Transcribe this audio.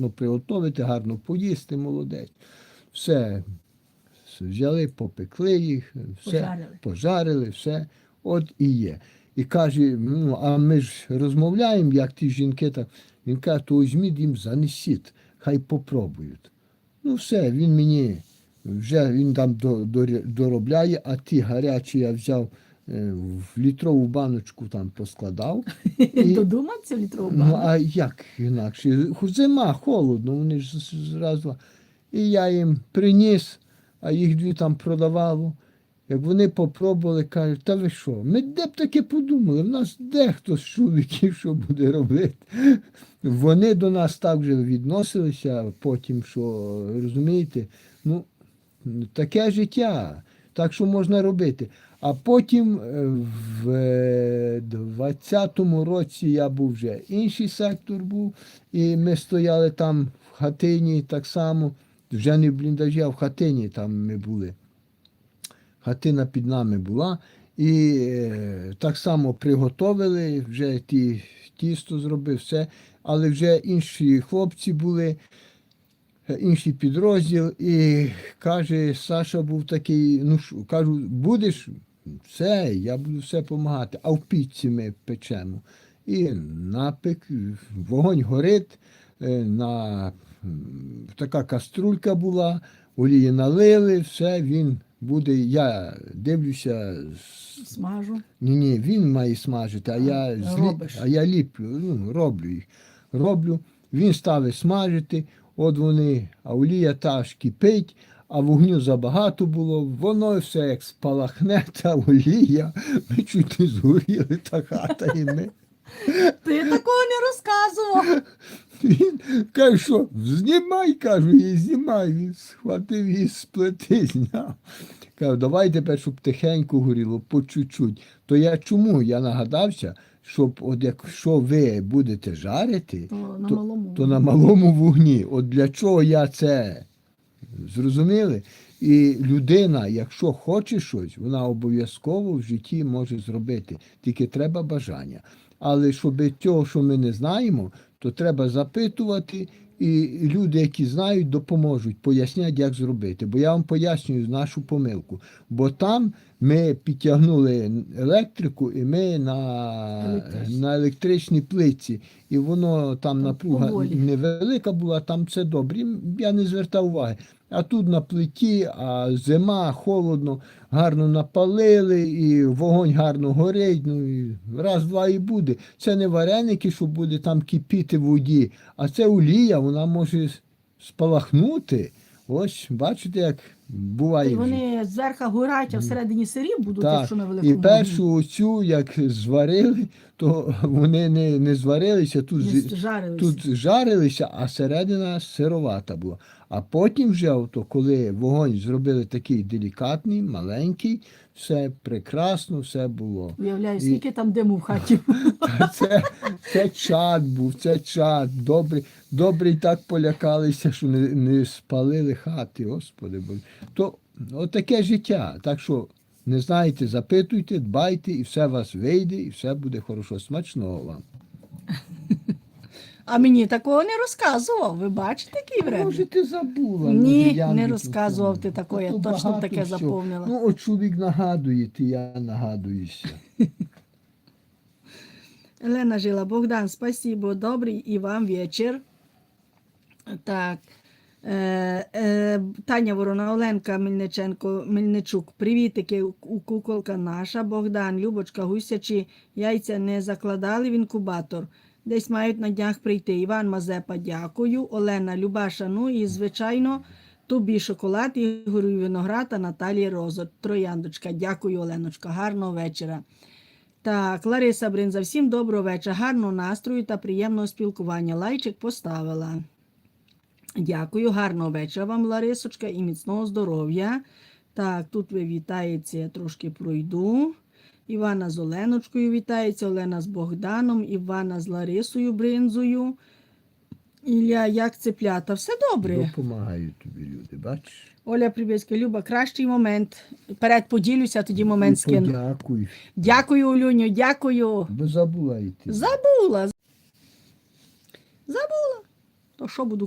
гарно приготувати, гарно поїсти, молодець. Все взяли, попекли їх, все, Пожарили. пожарили, все. От і є. І каже, ну, а ми ж розмовляємо, як ті жінки так. Він каже, то візьміть їм занесіть, хай попробують. Ну все, він мені вже він там до, до, доробляє, а ті гарячі я взяв в літрову баночку там поскладав. І- Додумався літрову баночку? Ну, а як інакше? Зима, холодно, вони ж зразу. І я їм приніс, а їх дві там продавало. Як вони попробували, кажуть, та ви що? Ми де б таке подумали? В нас дехто з чоловіків що буде робити. Вони до нас так же відносилися потім, що розумієте, ну, таке життя, так що можна робити. А потім е, в е, 20-му році я був вже інший сектор був, і ми стояли там в хатині так само, вже не в бліндажі, а в хатині там ми були. Хатина під нами була. І е, так само приготовили, вже ті, тісто зробив, все, але вже інші хлопці були, е, інший підрозділ, і каже, Саша був такий, ну що, кажу, будеш? Все, я буду все допомагати. А в пічці ми печемо. І напек, вогонь горить, е, на, така каструлька була, олії налили, все, він буде, я дивлюся, Смажу. ні, ні, він має смажити, а я, злі... робиш. а я ліплю, ну, роблю їх. Роблю. Він ставить смажити, от вони, а олія та ж кипить, а вогню забагато було, воно все як спалахне, та олія, ми чуть не згоріли, та хата і ми. Ти такого не розказував. Він каже, що знімай, кажу, і знімай. Він схватив її з плити, зняв. Кажу, давай тепер, щоб тихенько горіло, по чуть-чуть. То я чому? Я нагадався, щоб от якщо ви будете жарити, То на малому. то на малому вогні. От для чого я це зрозуміли? І людина, якщо хоче щось, вона обов'язково в житті може зробити. Тільки треба бажання. Але щоб того, що ми не знаємо, то треба запитувати, і люди, які знають, допоможуть, пояснять, як зробити. Бо я вам пояснюю нашу помилку. Бо там ми підтягнули електрику, і ми на, на електричній плитці, і воно там напруга поволі. невелика була, там все добре. Я не звертав уваги. А тут на плиті, а зима, холодно, гарно напалили, і вогонь гарно горить. Ну і раз, два і буде. Це не вареники, що буде там кипіти в воді, а це олія, вона може спалахнути. Ось, бачите, як буває. І вони зверху горять, а всередині сирі будуть, Так, якщо на великому і першу оцю, як зварили, то вони не, не зварилися, тут, не жарилися. тут жарилися, а середина сировата була. А потім вже, ото, коли вогонь зробили такий делікатний, маленький, все прекрасно, все було. Уявляю, і- скільки там диму в хаті. Це, це чад був, це чад. Добрий, добрий так полякалися, що не, не спалили хати, Господи Боже. То отаке життя. Так що не знаєте, запитуйте, дбайте, і все вас вийде, і все буде хорошо. Смачного вам. А мені такого не розказував. Ви бачите, який вредний? Може, ти забула? Ні, не розказував ти такого, я точно таке всього. запомнила. Ну, от чоловік нагадує, ти я нагадуюся. Елена жила, Богдан, спасибо, добрий і вам вечір. Так. Е, е, Таня Ворона, Оленка Мельниченко, Мельничук, привітики, куколка наша, Богдан, Любочка, гусячі яйця не закладали в інкубатор. Десь мають на днях прийти. Іван Мазепа, дякую. Олена Любаша, ну і звичайно, тобі шоколад, Ігорю Виноград та Наталії Розо. Трояндочка, дякую, Оленочка. Гарного вечора. Так, Лариса Бринза, всім доброго вечора, гарного настрою та приємного спілкування. Лайчик поставила. Дякую, гарного вечора вам, Ларисочка, і міцного здоров'я. Так, тут ви вітаєте, я трошки пройду. Івана з Оленочкою вітається, Олена з Богданом, Івана з Ларисою Бринзою. Ілля, як цеплята? Все добре. Допомагають тобі люди, бачиш? Оля Прибєцька, Люба, кращий момент. Перед поділюся, тоді момент скину. Подякуй. Дякую, Олюню, дякую. Бо забула йти. Забула. Забула. То що буду